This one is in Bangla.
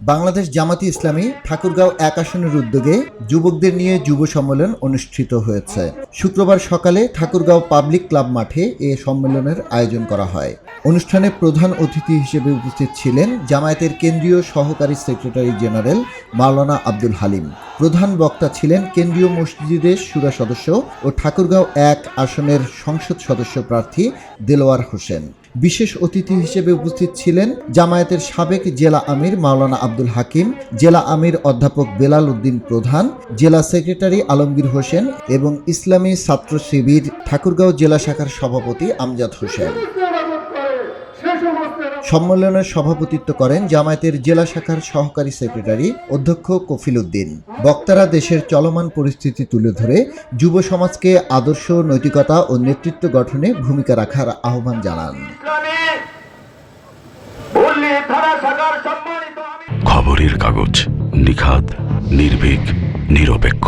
বাংলাদেশ জামাতি ইসলামী ঠাকুরগাঁও এক আসনের উদ্যোগে যুবকদের নিয়ে যুব সম্মেলন অনুষ্ঠিত হয়েছে। শুক্রবার সকালে ঠাকুরগাঁও পাবলিক ক্লাব মাঠে এ সম্মেলনের আয়োজন করা হয়। অনুষ্ঠানে প্রধান অতিথি হিসেবে উপস্থিত ছিলেন জামায়াতের কেন্দ্রীয় সহকারী সেক্রেটারি জেনারেল মাওলানা আব্দুল হালিম। প্রধান বক্তা ছিলেন কেন্দ্রীয় মসজিদের সুরা সদস্য ও ঠাকুরগাঁও এক আসনের সংসদ সদস্য প্রার্থী দেলোয়ার হোসেন। বিশেষ অতিথি হিসেবে উপস্থিত ছিলেন জামায়াতের সাবেক জেলা আমির মাওলানা আব্দুল হাকিম, জেলা আমির অধ্যাপক বেলাল উদ্দিন প্রধান, জেলা সেক্রেটারি আলমগীর হোসেন এবং ইসলামী ছাত্র শিবির ঠাকুরগাঁও জেলা শাখার সভাপতি আমজাদ হোসেন। সম্মেলনের সভাপতিত্ব করেন জামায়াতের জেলা শাখার সহকারী সেক্রেটারি অধ্যক্ষ কফিল উদ্দিন। বক্তারা দেশের চলমান পরিস্থিতি তুলে ধরে যুব সমাজকে আদর্শ, নৈতিকতা ও নেতৃত্ব গঠনে ভূমিকা রাখার আহ্বান জানান। খবরের কাগজ নিখাদ, নির্ভীক, নিরপেক্ষ।